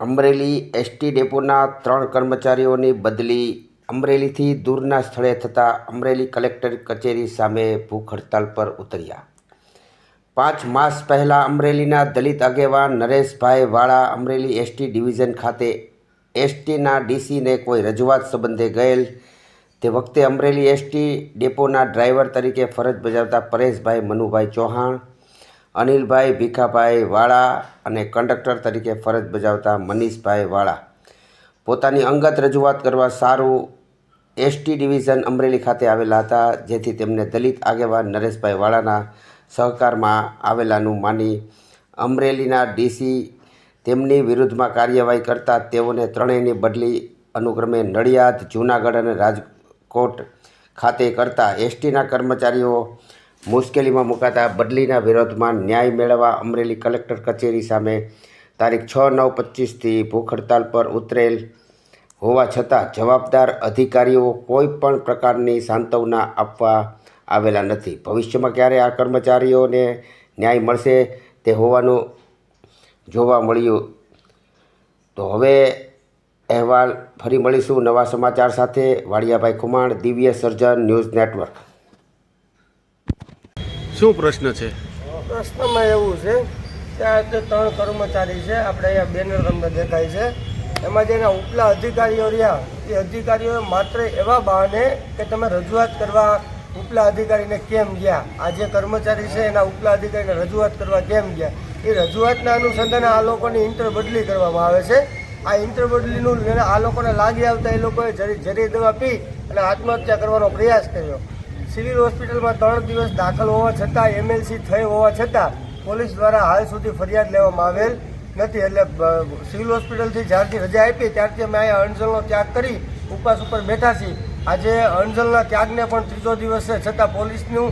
Amreli ST ડેપોના ત્રણ કર્મચારીઓની બદલી અમરેલીથી દૂરના સ્થળે થતાં અમરેલી કલેક્ટર કચેરી સામે ભૂખ હડતાલ પર ઉતર્યા. પાંચ માસ પહેલાં અમરેલીના દલિત આગેવાન નરેશભાઈ વાળા અમરેલી એસટી ડિવિઝન ખાતે એસટીના ડીસીને કોઈ રજૂઆત સંબંધે ગયેલ. તે વખતે અમરેલી એસટી ડેપોના ડ્રાઈવર તરીકે ફરજ બજાવતા પરેશભાઈ મનુભાઈ ચૌહાણ અનિલભાઈ ભીખાભાઈ વાળા અને કંડક્ટર તરીકે ફરજ બજાવતા મનીષભાઈ વાળા. પોતાની અંગત રજૂઆત કરવા સારું એસટી ડિવિઝન અમરેલી ખાતે આવેલા હતા, જેથી તેમને દલિત આગેવાન નરેશભાઈ વાળાના સહકારમાં આવેલાનું માની અમરેલીના ડીસી તેમની વિરુદ્ધમાં કાર્યવાહી કરતા તેઓને ત્રણેયની બદલી અનુક્રમે નડિયાદ, જૂનાગઢ અને રાજકોટ ખાતે કરતા એસટીના કર્મચારીઓ મુશ્કેલીમાં મુકાતા બદલીના વિરોધમાં ન્યાય મેળવવા અમરેલી કલેક્ટર કચેરી સામે તારીખ છ નવ પચીસથી ભૂખ હડતાલ પર ઉતરેલ. હોવા છતાં જવાબદાર અધિકારીઓ કોઈ પણ પ્રકારની સાંત્વના આપવા આવેલા નથી. ભવિષ્યમાં ક્યારે આ કર્મચારીઓને ન્યાય મળશે તે હોવાનું જોવા મળ્યું. તો હવે અહેવાલ ફરી મળીશું નવા સમાચાર સાથે. વાડિયાભાઈ ખુમાણ, દિવ્ય સર્જન, ન્યૂઝ નેટવર્ક. શું પ્રશ્ન છે? પ્રશ્નમાં એવું છે કે આ જે ત્રણ કર્મચારી છે, આપણે અહીંયા બેનર તમને દેખાય છે, એમાં જે એના ઉપલા અધિકારીઓ રહ્યા, એ અધિકારીઓ માત્ર એવા બહાને કે તમે રજૂઆત કરવા ઉપલા અધિકારીને કેમ ગયા? આ જે કર્મચારી છે, એના ઉપલા અધિકારીને રજૂઆત કરવા કેમ ગયા? એ રજૂઆતના અનુસંધાને આ લોકોની ઇન્ટર બદલી કરવામાં આવે છે. આ ઇન્ટર બદલીનું આ લોકોને લાગી આવતા એ લોકોએ જરી જરી દવા પી અને આત્મહત્યા કરવાનો પ્રયાસ કર્યો. સિવિલ હોસ્પિટલમાં ત્રણ દિવસ દાખલ હોવા છતાં એમએલસી થઈ હોવા છતાં પોલીસ દ્વારા હાલ સુધી ફરિયાદ લેવામાં આવેલ નથી. એટલે સિવિલ હોસ્પિટલથી જ્યારથી રજા આપી ત્યારથી અમે અહીંયા અણજલનો ત્યાગ કરી ઉપવાસ ઉપર બેઠા છીએ. આજે અણજલના ત્યાગને પણ ત્રીજો દિવસ છે, છતાં પોલીસનું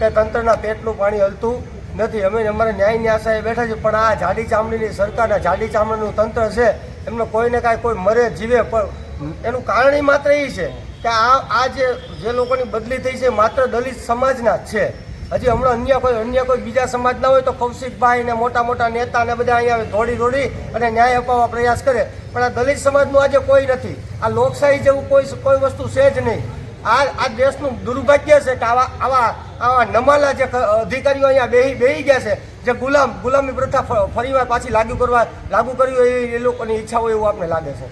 કે તંત્રના પેટનું પાણી હલતું નથી. અમે અમારે ન્યાયની આશાએ બેઠા છીએ, પણ આ જાડી ચામડીની સરકારના જાડી ચામડીનું તંત્ર છે, એમનો કોઈને કાંઈ કોઈ મરે, જીવે, પણ એનું કારણ માત્ર એ છે. કે આ આ જે જે લોકોની બદલી થઈ છે, માત્ર દલિત સમાજના છે. હજી હમણાં અન્ય કોઈ અન્ય કોઈ બીજા સમાજના હોય તો કૌશિકભાઈ ને મોટા મોટા નેતા ને બધા અહીંયા દોડી દોડી અને ન્યાય અપાવવા પ્રયાસ કરે. પણ આ દલિત સમાજનું આજે કોઈ નથી. આ લોકશાહી જેવું કોઈ કોઈ વસ્તુ છે જ નહીં. આ આ દેશનું દુર્ભાગ્ય છે કે આવા આવા આવા નમાલા જે અધિકારીઓ અહીંયા બેહી બેહી ગયા છે, જે ગુલામ ગુલામી પ્રથા ફરીવાર પાછી લાગુ કરવા લાગુ કરવી એ લોકોની ઈચ્છા હોય એવું આપણે લાગે છે.